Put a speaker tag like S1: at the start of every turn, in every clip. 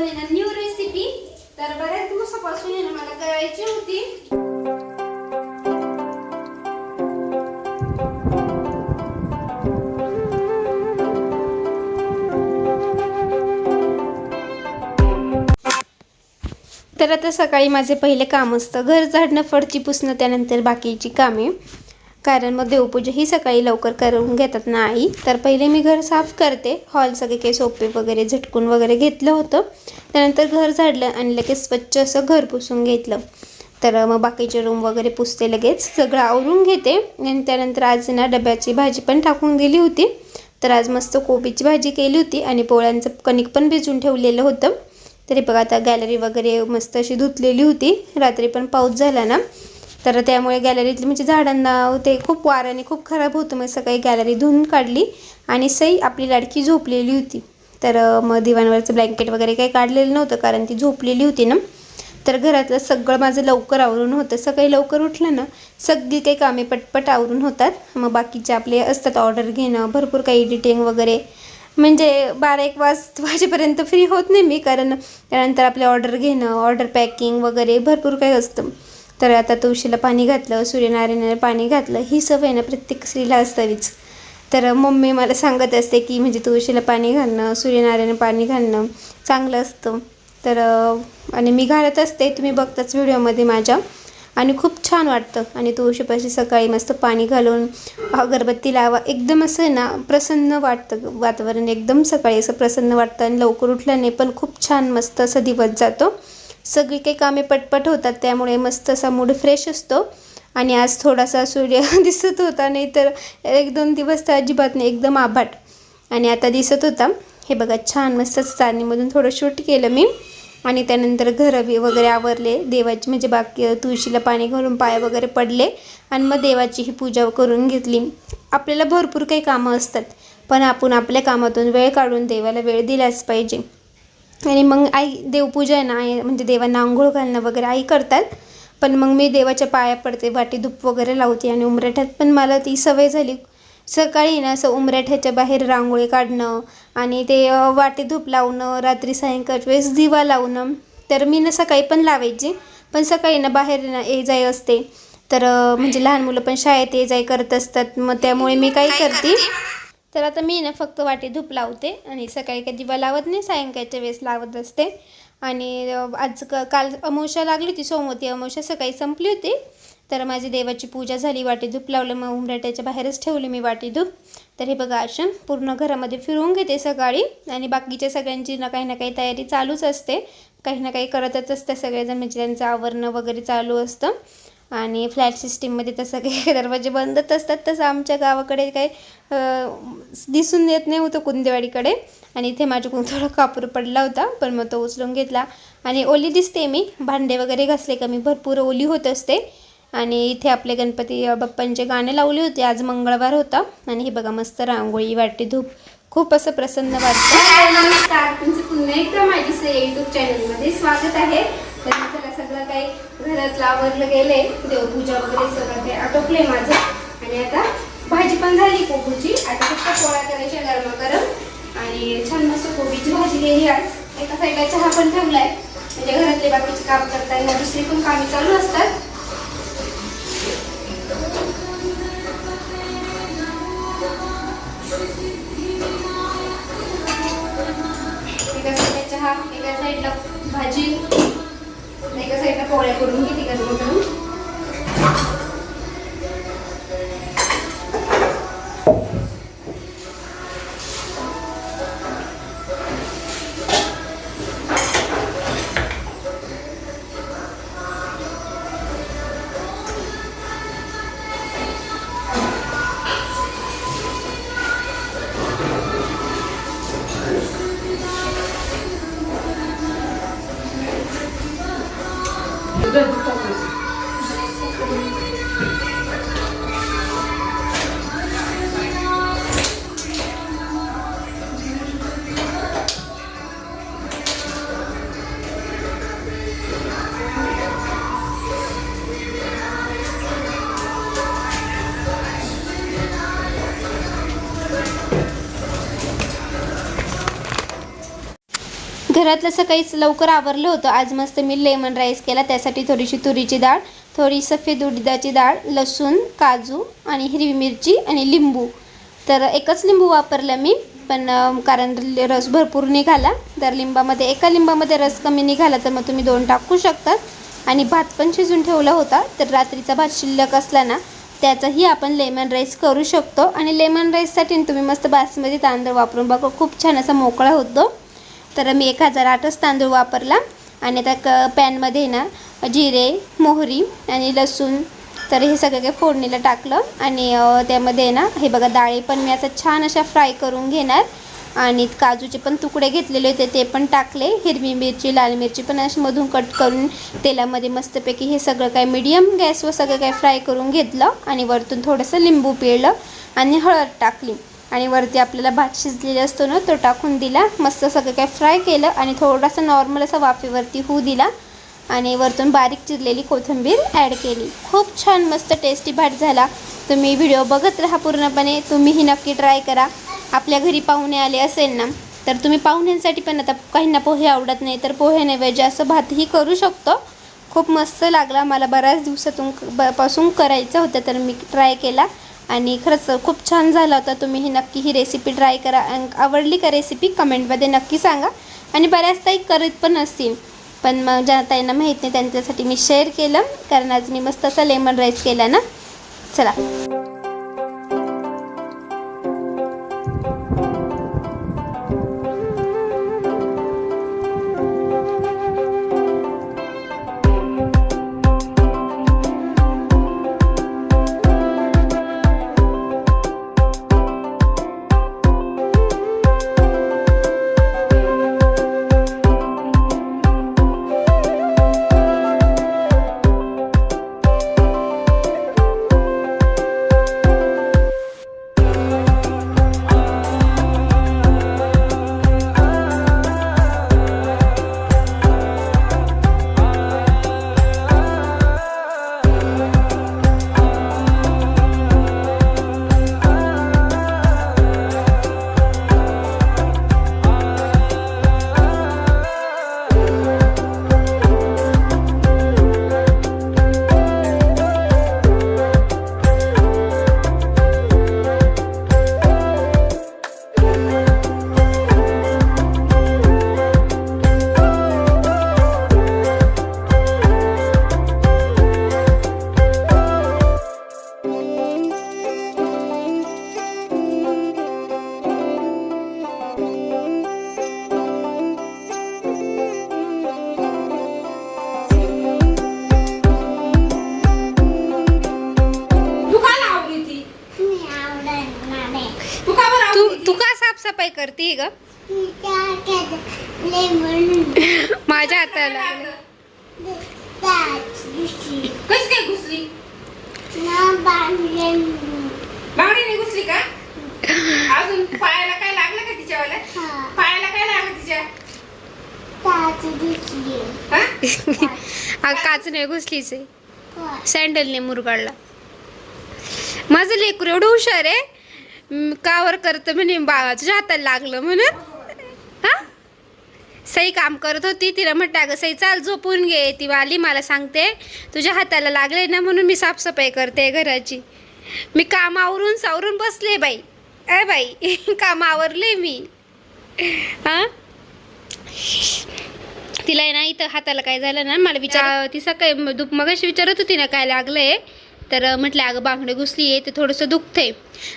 S1: आपण आहे ना न्यू रेसिपी तर बऱ्याच दिवसापासून आहे ना मला करायची होती. तर आता सकाळी माझे पहिले काम असतं. घर झाडणं फडची पुसणं त्यानंतर बाकीची कामे. कारण मग देवपूजा ही सकाळी लवकर करून घेतात ना आई. तर पहिले मी घर साफ करते. हॉल सगळे काही सोपे वगैरे झटकून वगैरे घेतलं होतं. त्यानंतर घर झाडलं आणि लगेच स्वच्छ असं घर पुसून घेतलं. तर मग बाकीचे रूम वगैरे पुसते लगेच. सगळं आवरून घेते. आणि त्यानंतर आज ना डब्याची भाजी पण टाकून दिली होती. तर आज मस्त कोबीची भाजी केली होती आणि पोळ्यांचं कणिक पण भिजून ठेवलेलं होतं. तरी बघा आता गॅलरी वगैरे मस्त अशी धुतलेली होती. रात्री पण पाऊस झाला ना. तर त्यामुळे गॅलरीतली म्हणजे झाडांना ते खूप वाऱ्याने खूप खराब होतं. मग सकाळी गॅलरी धुवून काढली आणि सई आपली लाडकी झोपलेली होती. तर मग दिवाणवरचं ब्लँकेट वगैरे काही काढलेलं नव्हतं कारण ती झोपलेली होती ना. तर घरातलं सगळं माझं लवकर आवरून होतं. सकाळी लवकर उठलं ना सगळी काही कामे पटपट आवरून होतात. मग बाकीचे आपले असतात ऑर्डर घेणं भरपूर काही एडिटिंग वगैरे. म्हणजे बारा एक वाज वाजेपर्यंत फ्री होत नाही मी. कारण त्यानंतर आपले ऑर्डर घेणं ऑर्डर पॅकिंग वगैरे भरपूर काही असतं. तर आता तुळशीला पाणी घातलं सूर्यनारायणाला पाणी घातलं ही सवय ना प्रत्येक स्त्रीला असावीच तर मम्मी मला सांगत असते की म्हणजे तुळशीला पाणी घालणं सूर्यनारायण पाणी घालणं चांगलं असतं. तर आणि मी घालत असते तुम्ही बघताच व्हिडिओमध्ये माझ्या. आणि खूप छान वाटतं. आणि तुळशीपाशी सकाळी मस्त पाणी घालून अगरबत्ती लावा. एकदम असं ना प्रसन्न वाटतं वातावरण. एकदम सकाळी असं प्रसन्न वाटतं. आणि लवकर उठल्याने पण खूप छान मस्त असं दिवस जातो. सगळी काही कामे पटपट होतात त्यामुळे मस्त असा मूड फ्रेश असतो. आणि आज थोडासा सूर्य दिसत होता नाही तर एक दोन दिवस तर अजिबात नाही एकदम आभाट. आणि आता दिसत होता. हे बघा छान मस्त चांदणीमधून थोडं शूट केलं मी. आणि त्यानंतर घरं वगैरे आवरले. देवाची म्हणजे बाकी तुळशीला पाणी घालून पाय वगैरे पडले. आणि मग देवाची ही पूजा करून घेतली. आपल्याला भरपूर काही कामं असतात. पण आपण आपल्या कामातून वेळ काढून देवाला वेळ दिलाच पाहिजे. आणि मग आई देवपूजा आहे ना आई म्हणजे देवांना आंघोळ घालणं वगैरे आई करतात. पण मग मी देवाच्या पाया पडते वाटी धूप वगैरे लावते आणि उमराठ्यात पण मला ती सवय झाली. सकाळी ना असं उमराठ्याच्या बाहेर रांगोळी काढणं आणि ते वाटी धूप लावणं रात्री सायंकाळच्या वेळेस दिवा लावणं. तर मी ना सकाळी पण लावायची. पण सकाळी ना बाहेर ना ये जाय असते. तर म्हणजे लहान मुलं पण शाळेत ये जाय करत असतात. मग त्यामुळे मी काय करते? तर आता मी ना फक्त वाटी धूप लावते आणि सकाळी काही दिवा लावत नाही सायंकाळच्या वेळेस लावत असते. आणि आज क काल अमावस्या लागली होती सोमवती अमावस्या सकाळी संपली होती. तर माझी देवाची पूजा झाली वाटी धूप लावलं मग उमराट्याच्या बाहेरच ठेवली मी वाटी धूप. तर हे बघा आश्रम पूर्ण घरामध्ये फिरवून घेते सकाळी. आणि बाकीच्या सगळ्यांची ना काही ना काही तयारी चालूच असते. काही ना काही करतच असते सगळेजण म्हणजे त्यांचं आवरणं वगैरे चालू असतं. आणि फ्लॅट सिस्टीममध्ये तसं काही दरवाजे बंदच असतात. तसं आमच्या गावाकडे काही दिसून येत नाही होतं कुंदेवाडीकडे. आणि इथे माझ्याकडून थोडा कापूर पडला होता पण मग तो उचलून घेतला. आणि ओली दिसते मी. भांडे वगैरे घासले का मी भरपूर ओली होत असते. आणि इथे आपले गणपती बाप्पांचे गाणे लावले होते. आज मंगळवार होता. आणि हे बघा मस्त रांगोळी वाटी धूप. खूप असं प्रसन्न वाटतं. नमस्कार. तुमचं पुन्हा एकदा माझी युट्यूब चॅनलमध्ये स्वागत आहे. सगळं काही घरातलं आवरलं गेले देवपूजा वगैरे सगळं काही आटोपले माझं. आणि आता भाजी पण झाली कोबूची. आता फक्त पोळ्या करायच्या गरमागरम आणि छान मस्त कोबीची भाजी गेली आज. एका साईडला चहा पण ठेवलाय. म्हणजे घरातले बाकीचे काम करताना दुसरी पण कामे चालू असतात. एका साईडला चहा एका साईडला भाजी. पोळ्या करून घेते गरम करून घरातलं सकाळीच लवकर आवरलं होतं. आज मस्त मी लेमन राईस केला. त्यासाठी थोडीशी तुरीची डाळ थोडी सफेद उडदाची डाळ लसूण काजू आणि हिरवी मिरची आणि लिंबू. तर एकच लिंबू वापरला मी पण कारण रस भरपूर निघाला. तर लिंबामध्ये एका लिंबामध्ये रस कमी निघाला तर मग तुम्ही दोन टाकू शकतात आणि भात पण शिजून ठेवला होता. तर रात्रीचा भात शिल्लक असला ना त्याचाही आपण लेमन राईस करू शकतो. आणि लेमन राईससाठी तुम्ही मस्त बासमती तांदूळ वापरून बघा. खूप छान असा मोकळा होतो. तर मी एक हजार आठच तांदूळ वापरला आणि आता क पॅनमध्ये ना जिरे मोहरी आणि लसूण तर हे सगळं काही फोडणीला टाकलं. आणि त्यामध्ये ना हे बघा डाळी पण मी असं छान अशा फ्राय करून घेणार. आणि काजूचे पण तुकडे घेतलेले होते ते पण टाकले. हिरवी मिरची लाल मिरची पण अशी मधून कट करून तेलामध्ये मस्तपैकी हे सगळं काय मीडियम गॅसवर सगळं काय फ्राय करून घेतलं. आणि वरतून थोडंसं लिंबू पिळलं आणि हळद टाकली. आणि वरती आपल्याला भात शिजलेला असतो ना तो टाकून दिला. मस्त सगळं काय फ्राय केलं आणि थोडासा नॉर्मल असा वाफेवरती होऊ दिला. आणि वरतून बारीक चिरलेली कोथिंबीर ॲड केली. खूप छान मस्त टेस्टी भात झाला. तुम्ही व्हिडिओ बघत राहा पूर्णपणे. तुम्हीही नक्की ट्राय करा. आपल्या घरी पाहुणे आले असेल ना तर तुम्ही पाहुण्यांसाठी पण आता काहींना पोहे आवडत नाही तर पोह्याऐवजी असं भातही करू शकतो. खूप मस्त लागला. मला बऱ्याच दिवसातून ब- पासून करायचं होतं तर मी ट्राय केला. आणि खरंच खूप छान झाला होता. तुम्ही ही नक्की ही रेसिपी ट्राय करा. आवडली का रेसिपी कमेंटमध्ये नक्की सांगा. आणि बऱ्याच ताई करत पण असतील. पण मग ज्या ताईंना माहीत नाही त्यांच्यासाठी मी शेअर केलं. कारण आज मी मस्त असा लेमन राईस केला ना. चला. करते ग? माझ्या हाताला
S2: कशी काय घुसली? बावडीने घुसली का? अजून पायाला काय लागलं का तिच्यावाला? पायाला काय लागलं तिच्या? हा?
S1: हा काच नाही घुसलीच आहे. सँडलने मुरगाडला. माझं लेकरू एवढं हुशार आहे. कावर करतं म्हणे बा तुझ्या हाताला लागलं म्हणून. हा? सई काम करत होती तिला म्हटलं अगं सई चाल झोपून घे ती वाली मला सांगते तुझ्या हाताला लागले ना म्हणून मी साफसफाई करते घराची. मी काम आवरून सावरून बसले बाई. ए बाई काम आवरले मी. हा? तिला नाही ना इथं हाताला काय झालं ना मला विचार ती सकाळी दुप मगाशी विचारत होती ना काय लागलंय? तर म्हटलं अगं बांगडे घुसली आहे ते थोडंसं दुखतंय.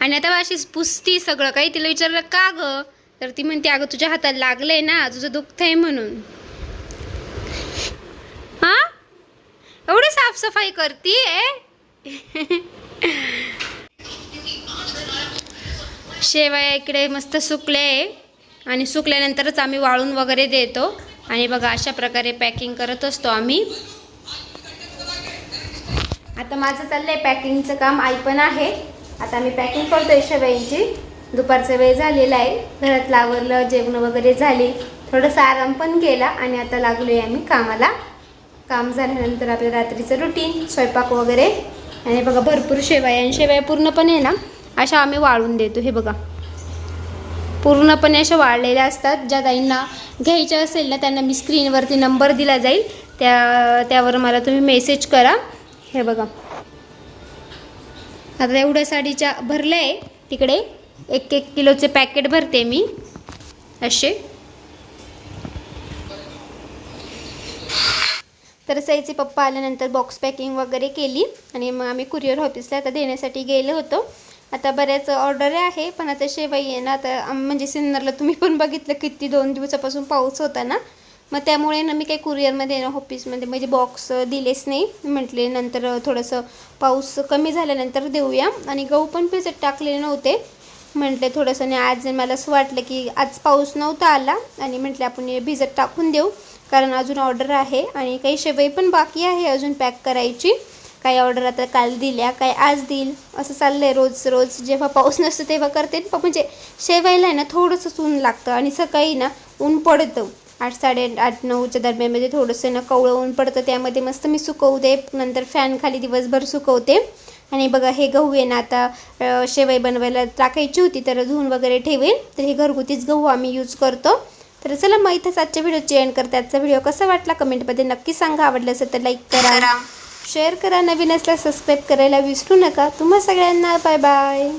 S1: आणि आता अशीच पुसती सगळं. काही तिला विचारलं का गं? तर ती म्हणते अगं तुझ्या हाताला लागलंय ना तुझं दुखतंय म्हणून. हा? एवढी साफसफाई करती शेवया इकडे मस्त सुकले. आणि सुकल्यानंतरच आम्ही वाळून वगैरे देतो. आणि बघा अशा प्रकारे पॅकिंग करत असतो आम्ही. आता माझं चाललं आहे पॅकिंगचं काम. आई पण आहे. आता मी पॅकिंग करतोय शेवयांची. दुपारचा वेळ झालेला आहे. घरात लावलं जेवण वगैरे झाली. थोडंसं आराम पण केला आणि आता लागलो आहे आम्ही कामाला. काम झाल्यानंतर आपल्या रात्रीचं रुटीन स्वयंपाक वगैरे. आणि बघा भरपूर शेवाय आणि शेवाय पूर्णपणे ना अशा आम्ही वाळून देतो. हे बघा. पूर्णपणे अशा वाळलेल्या असतात. ज्या गाईंना घ्यायच्या असेल ना त्यांना मी स्क्रीनवरती नंबर दिला जाईल. त्या त्यावर मला तुम्ही मेसेज करा. हे बघा. आता एवढ्या साडीच्या भरल्या आहे. तिकडे एक एक किलोचे पॅकेट भरते मी. असे. तर सईचे पप्पा आल्यानंतर बॉक्स पॅकिंग वगैरे केली. आणि मग आम्ही कुरिअर ऑफिसला आता देण्यासाठी गेलो होतो. आता बऱ्याच ऑर्डर आहे पण आता शेवाई आहे ना आता म्हणजे सिन्नरला तुम्ही पण बघितलं किती दोन दिवसापासून पाऊस होता ना. मग त्यामुळे ना मी काही कुरिअरमध्ये ना ऑफिसमध्ये म्हणजे बॉक्स दिलेच नाही. म्हटले नंतर थोडंसं पाऊस कमी झाल्यानंतर देऊया. आणि गहू पण भिजत टाकलेले नव्हते. म्हटले थोडंसं नाही आज मला असं वाटलं की आज पाऊस नव्हता आला. आणि म्हटले आपण भिजत टाकून देऊ. कारण अजून ऑर्डर आहे आणि काही शेवई पण बाकी आहे अजून पॅक करायची. काही ऑर्डर आता काल दिल्या काय आज देईल. असं चाललंय रोज रोज. जेव्हा पाऊस नसतो तेव्हा करते. म्हणजे शेवायला आहे ना थोडंसंच ऊन लागतं आणि सकाळी ना ऊन पडतं. आठ साडे आठ नऊच्या दरम्यानमध्ये थोडंसं ना कवळं ऊन पडतं त्यामध्ये मस्त मी सुकवते नंतर फॅन खाली दिवसभर सुकवते. आणि बघा हे गहू आहे ना आता शेवई बनवायला टाकायची होती तर धुवून वगैरे ठेवेन. तर हे घरगुतीच गहू आम्ही यूज करतो. तर चला मग इथंच आजच्या व्हिडिओची एंड करते. आजचा व्हिडिओ कसा वाटला कमेंटमध्ये नक्की सांगा. आवडलं असेल तर लाईक करा. शेअर करा. नवीन असल्यास सबस्क्राईब करायला विसरू नका. तुम्हा सगळ्यांना बाय बाय